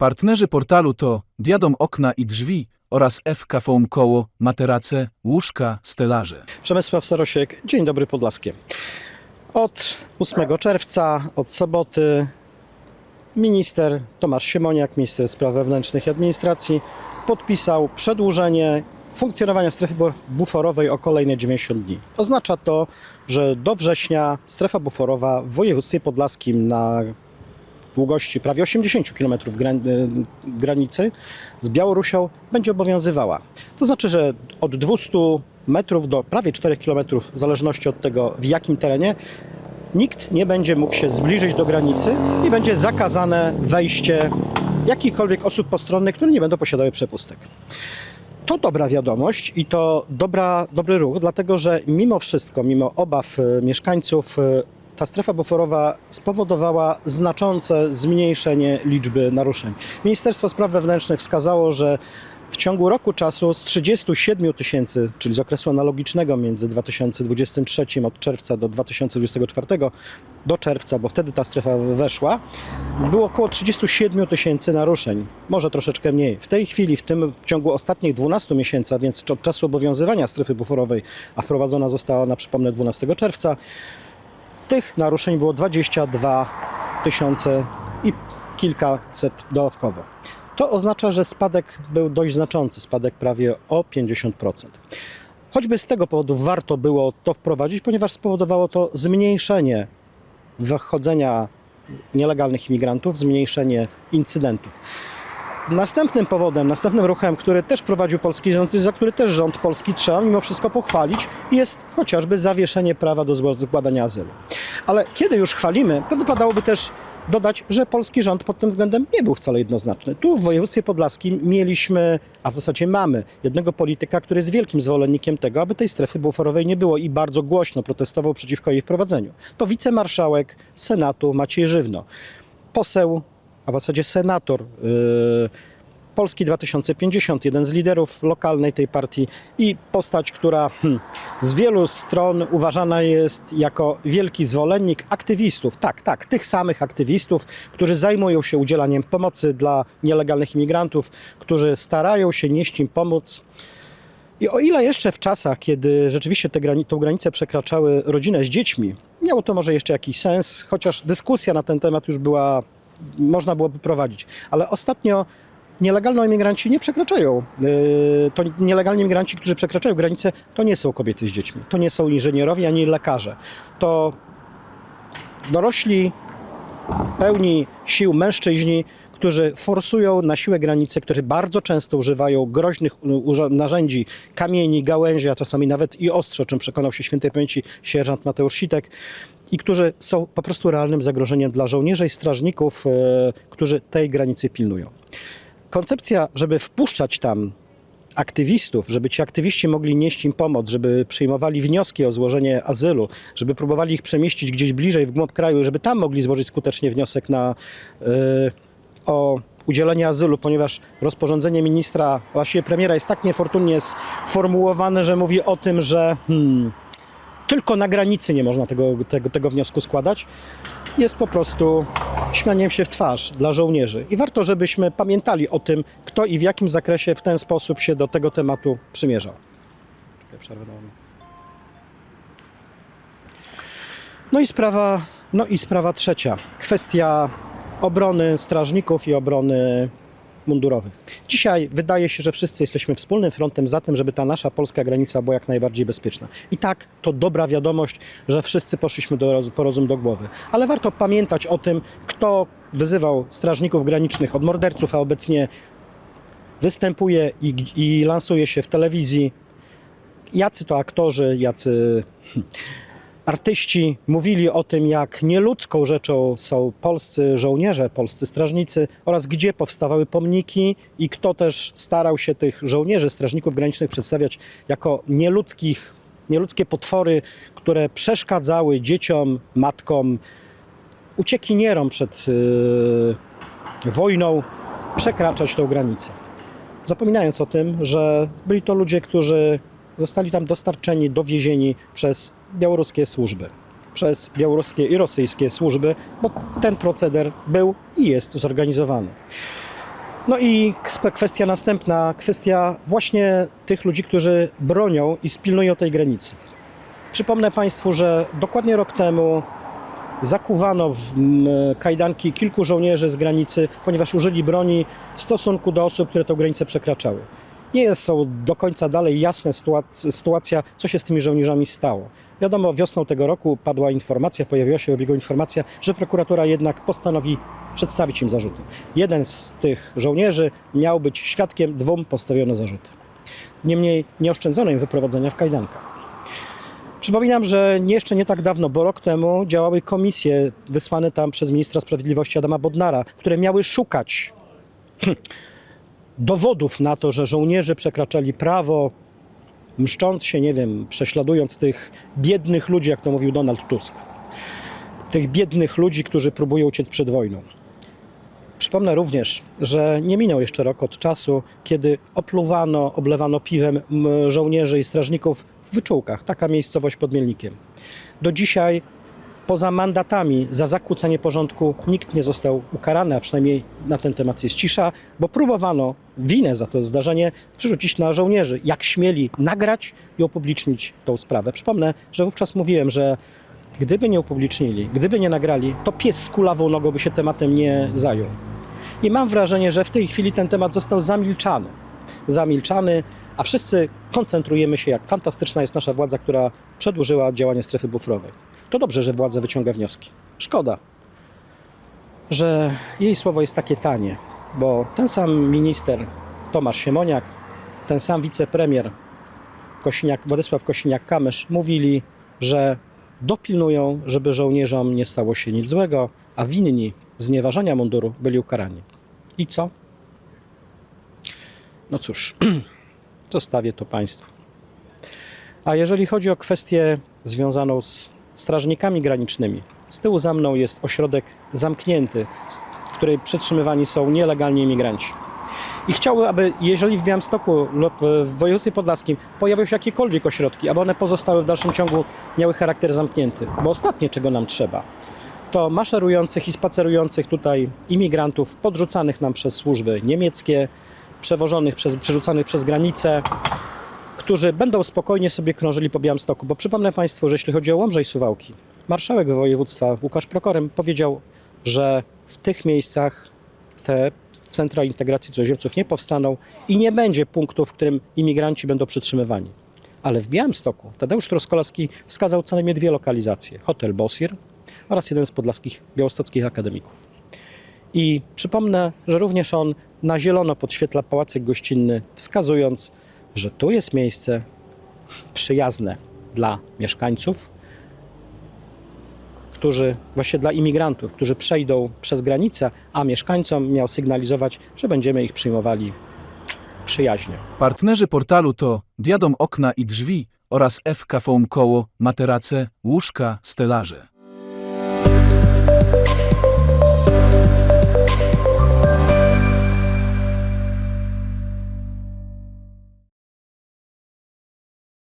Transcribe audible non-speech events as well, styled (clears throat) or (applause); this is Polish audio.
Partnerzy portalu to Diadom Okna i Drzwi oraz FK Foam Koło, materace, łóżka, stelaże. Przemysław Sarosiek, Dzień Dobry Podlaskie. Od 8 czerwca, od soboty, minister Tomasz Siemoniak, minister spraw wewnętrznych i administracji, podpisał przedłużenie funkcjonowania strefy buf- buforowej o kolejne 90 dni. Oznacza to, że do września strefa buforowa w województwie podlaskim na długości prawie 80 km y, granicy z Białorusią będzie obowiązywała. To znaczy, że od 200 metrów do prawie 4 km, w zależności od tego w jakim terenie, nikt nie będzie mógł się zbliżyć do granicy i będzie zakazane wejście jakichkolwiek osób postronnych, które nie będą posiadały przepustek. To dobra wiadomość i to dobra, dobry ruch, dlatego że mimo wszystko, mimo obaw e, mieszkańców, e, ta strefa buforowa spowodowała znaczące zmniejszenie liczby naruszeń. Ministerstwo Spraw Wewnętrznych wskazało, że w ciągu roku czasu z 37 tysięcy, czyli z okresu analogicznego między 2023 od czerwca do 2024 do czerwca, bo wtedy ta strefa weszła, było około 37 tysięcy naruszeń, może troszeczkę mniej. W tej chwili, w tym w ciągu ostatnich 12 miesięcy, a więc od czasu obowiązywania strefy buforowej, a wprowadzona została na przypomnę 12 czerwca, tych naruszeń było 22 tysiące i kilkaset dodatkowo. To oznacza, że spadek był dość znaczący, spadek prawie o 50%. Choćby z tego powodu warto było to wprowadzić, ponieważ spowodowało to zmniejszenie wychodzenia nielegalnych imigrantów, zmniejszenie incydentów. Następnym powodem, następnym ruchem, który też prowadził polski rząd za który też rząd polski trzeba mimo wszystko pochwalić, jest chociażby zawieszenie prawa do składania azylu. Ale kiedy już chwalimy, to wypadałoby też dodać, że polski rząd pod tym względem nie był wcale jednoznaczny. Tu w województwie podlaskim mieliśmy, a w zasadzie mamy, jednego polityka, który jest wielkim zwolennikiem tego, aby tej strefy buforowej nie było i bardzo głośno protestował przeciwko jej wprowadzeniu. To wicemarszałek Senatu Maciej Żywno, poseł, a w zasadzie senator yy, Polski 2050, jeden z liderów lokalnej tej partii i postać, która hmm, z wielu stron uważana jest jako wielki zwolennik aktywistów. Tak, tak, tych samych aktywistów, którzy zajmują się udzielaniem pomocy dla nielegalnych imigrantów, którzy starają się nieść im pomoc. I o ile jeszcze w czasach, kiedy rzeczywiście tę granicę przekraczały rodziny z dziećmi, miało to może jeszcze jakiś sens, chociaż dyskusja na ten temat już była, można byłoby prowadzić. Ale ostatnio nielegalni imigranci nie przekraczają. Yy, To nielegalni imigranci, którzy przekraczają granicę, to nie są kobiety z dziećmi, to nie są inżynierowie ani lekarze. To dorośli, pełni sił mężczyźni, którzy forsują na siłę granice, którzy bardzo często używają groźnych narzędzi, kamieni, gałęzi, a czasami nawet i ostrze, o czym przekonał się świętej pamięci sierżant Mateusz Sitek, i którzy są po prostu realnym zagrożeniem dla żołnierzy i strażników, e, którzy tej granicy pilnują. Koncepcja, żeby wpuszczać tam aktywistów, żeby ci aktywiści mogli nieść im pomoc, żeby przyjmowali wnioski o złożenie azylu, żeby próbowali ich przemieścić gdzieś bliżej w głąb kraju, żeby tam mogli złożyć skutecznie wniosek na, y, o udzielenie azylu, ponieważ rozporządzenie ministra, właściwie premiera jest tak niefortunnie sformułowane, że mówi o tym, że hmm, tylko na granicy nie można tego, tego, tego wniosku składać, jest po prostu śmianiem się w twarz dla żołnierzy. I warto, żebyśmy pamiętali o tym, kto i w jakim zakresie w ten sposób się do tego tematu przymierzał. No i sprawa, no i sprawa trzecia. Kwestia obrony strażników i obrony mundurowych. Dzisiaj wydaje się, że wszyscy jesteśmy wspólnym frontem za tym, żeby ta nasza polska granica była jak najbardziej bezpieczna. I tak, to dobra wiadomość, że wszyscy poszliśmy do, po do głowy. Ale warto pamiętać o tym, kto wyzywał strażników granicznych od morderców, a obecnie występuje i, i lansuje się w telewizji. Jacy to aktorzy, jacy artyści mówili o tym, jak nieludzką rzeczą są polscy żołnierze, polscy strażnicy oraz gdzie powstawały pomniki i kto też starał się tych żołnierzy, strażników granicznych przedstawiać jako nieludzkich, nieludzkie potwory, które przeszkadzały dzieciom, matkom, uciekinierom przed yy, wojną przekraczać tą granicę. Zapominając o tym, że byli to ludzie, którzy zostali tam dostarczeni, dowiezieni przez białoruskie służby, przez białoruskie i rosyjskie służby, bo ten proceder był i jest zorganizowany. No i kwestia następna, kwestia właśnie tych ludzi, którzy bronią i spilnują tej granicy. Przypomnę Państwu, że dokładnie rok temu zakuwano w kajdanki kilku żołnierzy z granicy, ponieważ użyli broni w stosunku do osób, które tę granicę przekraczały. Nie jest są do końca dalej jasna sytuac- sytuacja, co się z tymi żołnierzami stało. Wiadomo, wiosną tego roku padła informacja, pojawiła się obiegu informacja, że prokuratura jednak postanowi przedstawić im zarzuty. Jeden z tych żołnierzy miał być świadkiem, dwóm postawiono zarzuty. Niemniej nie oszczędzono im wyprowadzenia w kajdankach. Przypominam, że jeszcze nie tak dawno, bo rok temu działały komisje wysłane tam przez ministra sprawiedliwości Adama Bodnara, które miały szukać (clears throat) dowodów na to, że żołnierze przekraczali prawo, mszcząc się, nie wiem, prześladując tych biednych ludzi, jak to mówił Donald Tusk. Tych biednych ludzi, którzy próbują uciec przed wojną. Przypomnę również, że nie minął jeszcze rok od czasu, kiedy opluwano, oblewano piwem żołnierzy i strażników w wyczółkach. Taka miejscowość pod Mielnikiem. Do dzisiaj poza mandatami za zakłócenie porządku nikt nie został ukarany, a przynajmniej na ten temat jest cisza, bo próbowano winę za to zdarzenie przerzucić na żołnierzy. Jak śmieli nagrać i upublicznić tą sprawę. Przypomnę, że wówczas mówiłem, że gdyby nie upublicznili, gdyby nie nagrali, to pies z kulawą nogą by się tematem nie zajął. I mam wrażenie, że w tej chwili ten temat został zamilczany. Zamilczany, a wszyscy koncentrujemy się, jak fantastyczna jest nasza władza, która przedłużyła działanie strefy bufrowej. To dobrze, że władza wyciąga wnioski. Szkoda, że jej słowo jest takie tanie, bo ten sam minister Tomasz Siemoniak, ten sam wicepremier Kosiniak, Władysław Kosiniak-Kamysz mówili, że dopilnują, żeby żołnierzom nie stało się nic złego, a winni znieważania munduru byli ukarani. I co? No cóż, (clears throat) zostawię to Państwu. A jeżeli chodzi o kwestię związaną z strażnikami granicznymi, z tyłu za mną jest ośrodek zamknięty, w której przetrzymywani są nielegalni imigranci. I chciałbym, aby jeżeli w Białymstoku lub w województwie podlaskim pojawią się jakiekolwiek ośrodki, aby one pozostały w dalszym ciągu miały charakter zamknięty. Bo ostatnie, czego nam trzeba, to maszerujących i spacerujących tutaj imigrantów podrzucanych nam przez służby niemieckie, przewożonych przez, przerzucanych przez granicę, którzy będą spokojnie sobie krążyli po Białymstoku. Bo przypomnę Państwu, że jeśli chodzi o Łomże i Suwałki, marszałek województwa Łukasz Prokorem powiedział, że w tych miejscach te centra integracji cudzoziemców nie powstaną i nie będzie punktu, w którym imigranci będą przytrzymywani. Ale w Białymstoku Tadeusz Troskolowski wskazał co najmniej dwie lokalizacje. Hotel Bosir oraz jeden z podlaskich białostockich akademików. I przypomnę, że również on na zielono podświetla pałacyk gościnny, wskazując, że tu jest miejsce przyjazne dla mieszkańców, którzy, właśnie dla imigrantów, którzy przejdą przez granicę, a mieszkańcom miał sygnalizować, że będziemy ich przyjmowali przyjaźnie. Partnerzy portalu to Diadom Okna i Drzwi oraz FK Foam Koło, Materace, Łóżka, Stelaże.